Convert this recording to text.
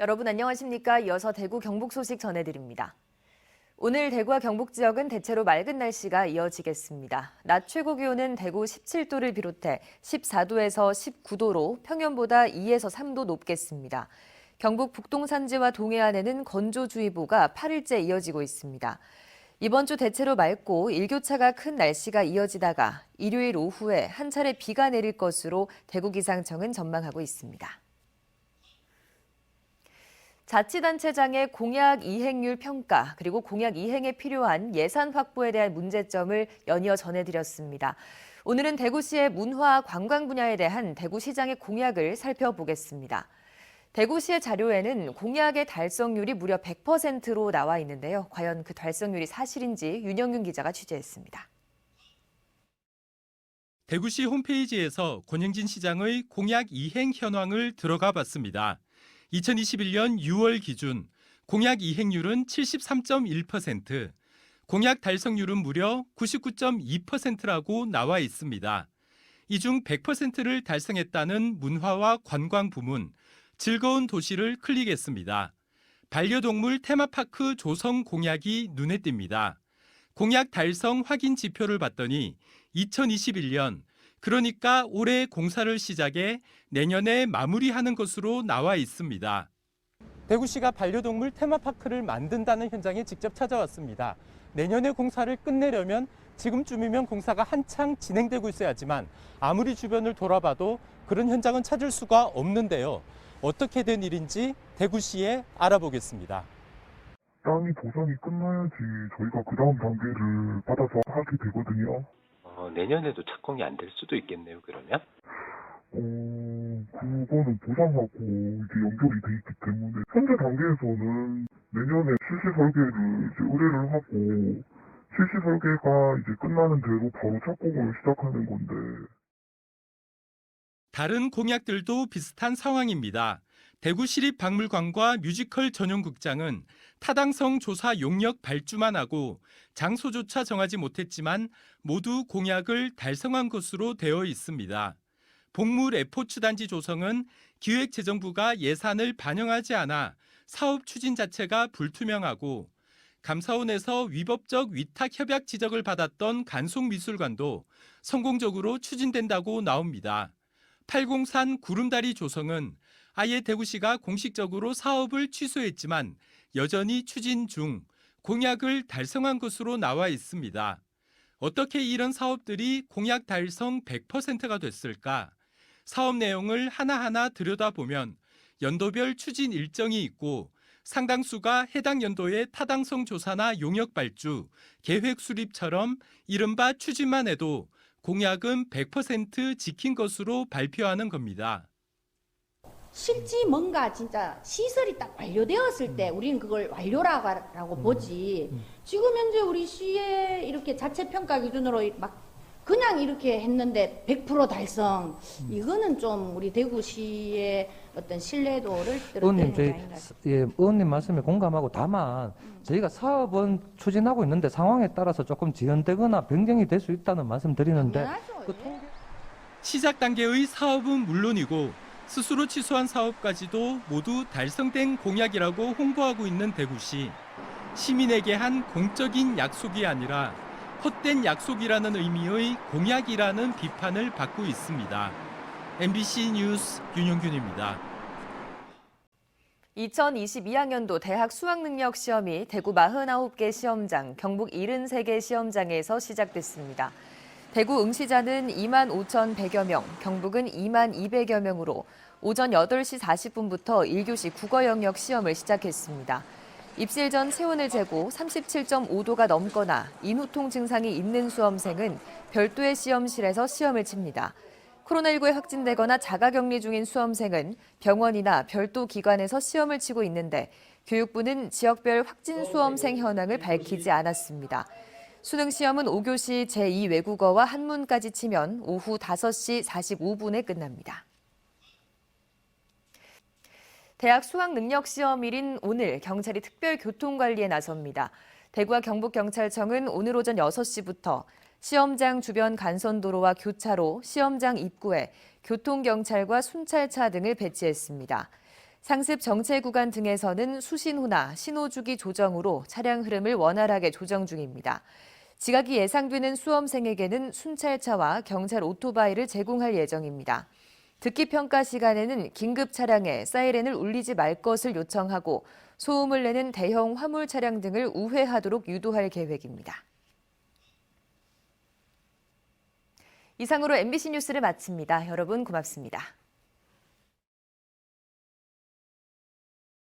여러분 안녕하십니까? 이어서 대구 경북 소식 전해드립니다. 오늘 대구와 경북 지역은 대체로 맑은 날씨가 이어지겠습니다. 낮 최고 기온은 대구 17도를 비롯해 14도에서 19도로 평년보다 2에서 3도 높겠습니다. 경북 북동 산지와 동해안에는 건조주의보가 8일째 이어지고 있습니다. 이번 주 대체로 맑고 일교차가 큰 날씨가 이어지다가 일요일 오후에 한 차례 비가 내릴 것으로 대구 기상청은 전망하고 있습니다. 자치단체장의 공약 이행률 평가 그리고 공약 이행에 필요한 예산 확보에 대한 문제점을 연이어 전해드렸습니다. 오늘은 대구시의 문화 관광 분야에 대한 대구시장의 공약을 살펴보겠습니다. 대구시의 자료에는 공약의 달성률이 무려 100%로 나와 있는데요. 과연 그 달성률이 사실인지 윤영균 기자가 취재했습니다. 대구시 홈페이지에서 권영진 시장의 공약 이행 현황을 들어가 봤습니다. 2021년 6월 기준 공약 이행률은 73.1%, 공약 달성률은 무려 99.2%라고 나와 있습니다. 이 중 100%를 달성했다는 문화와 관광 부문, 즐거운 도시를 클릭했습니다. 반려동물 테마파크 조성 공약이 눈에 띕니다. 공약 달성 확인 지표를 봤더니 2021년 그러니까 올해 공사를 시작해 내년에 마무리하는 것으로 나와 있습니다. 대구시가 반려동물 테마파크를 만든다는 현장에 직접 찾아왔습니다. 내년에 공사를 끝내려면 지금쯤이면 공사가 한창 진행되고 있어야지만 아무리 주변을 돌아봐도 그런 현장은 찾을 수가 없는데요. 어떻게 된 일인지 대구시에 알아보겠습니다. 땅이 보상이 끝나야지 저희가 그 다음 단계를 받아서 하게 되거든요. 어, 내년에도 착공이 안 될 수도 있겠네요, 그러면? 어, 그거는 보상하고 이제 연결이 돼 있기 때문에 현재 단계에서는 내년에 실시 설계를 이제 의뢰를 하고 실시 설계가 이제 끝나는 대로 바로 착공을 시작하는 건데 다른 공약들도 비슷한 상황입니다. 대구시립박물관과 뮤지컬 전용극장은 타당성 조사 용역 발주만 하고 장소조차 정하지 못했지만 모두 공약을 달성한 것으로 되어 있습니다. 복무 레포츠 단지 조성은 기획재정부가 예산을 반영하지 않아 사업 추진 자체가 불투명하고 감사원에서 위법적 위탁 협약 지적을 받았던 간송미술관도 성공적으로 추진된다고 나옵니다. 팔공산 구름다리 조성은 아예 대구시가 공식적으로 사업을 취소했지만 여전히 추진 중 공약을 달성한 것으로 나와 있습니다. 어떻게 이런 사업들이 공약 달성 100%가 됐을까? 사업 내용을 하나하나 들여다보면 연도별 추진 일정이 있고 상당수가 해당 연도의 타당성 조사나 용역 발주, 계획 수립처럼 이른바 추진만 해도 공약은 100% 지킨 것으로 발표하는 겁니다. 실지 뭔가 진짜 시설이 딱 완료되었을 때 우리는 그걸 완료라고 보지. 지금 현재 우리 시에 이렇게 자체 평가 기준으로 막 그냥 이렇게 했는데 100% 달성 이거는 좀 우리 대구시의 어떤 신뢰도를 떨어뜨리는 게 저희 아닌가 스- 예, 의원님 말씀에 공감하고 다만 저희가 사업은 추진하고 있는데 상황에 따라서 조금 지연되거나 변경이 될 수 있다는 말씀 드리는데 당연하죠. 그 예. 시작 단계의 사업은 물론이고 스스로 취소한 사업까지도 모두 달성된 공약이라고 홍보하고 있는 대구시. 시민에게 한 공적인 약속이 아니라 헛된 약속이라는 의미의 공약이라는 비판을 받고 있습니다. MBC 뉴스 윤용균입니다. 2022학년도 대학 수학능력 시험이 대구 49개 시험장, 경북 73개 시험장에서 시작됐습니다. 대구 응시자는 2만 5,100여 명, 경북은 2만 200여 명으로 오전 8시 40분부터 1교시 국어 영역 시험을 시작했습니다. 입실 전 체온을 재고 37.5도가 넘거나 인후통 증상이 있는 수험생은 별도의 시험실에서 시험을 칩니다. 코로나19에 확진되거나 자가격리 중인 수험생은 병원이나 별도 기관에서 시험을 치고 있는데 교육부는 지역별 확진 수험생 현황을 밝히지 않았습니다. 수능 시험은 5교시 제2외국어와 한문까지 치면 오후 5시 45분에 끝납니다. 대학 수학 능력 시험일인 오늘 경찰이 특별 교통 관리에 나섭니다. 대구와 경북경찰청은 오늘 오전 6시부터 시험장 주변 간선도로와 교차로, 시험장 입구에 교통경찰과 순찰차 등을 배치했습니다. 상습 정체 구간 등에서는 수신호나 신호주기 조정으로 차량 흐름을 원활하게 조정 중입니다. 지각이 예상되는 수험생에게는 순찰차와 경찰 오토바이를 제공할 예정입니다. 듣기 평가 시간에는 긴급 차량에 사이렌을 울리지 말 것을 요청하고 소음을 내는 대형 화물 차량 등을 우회하도록 유도할 계획입니다. 이상으로 MBC 뉴스를 마칩니다. 여러분 고맙습니다.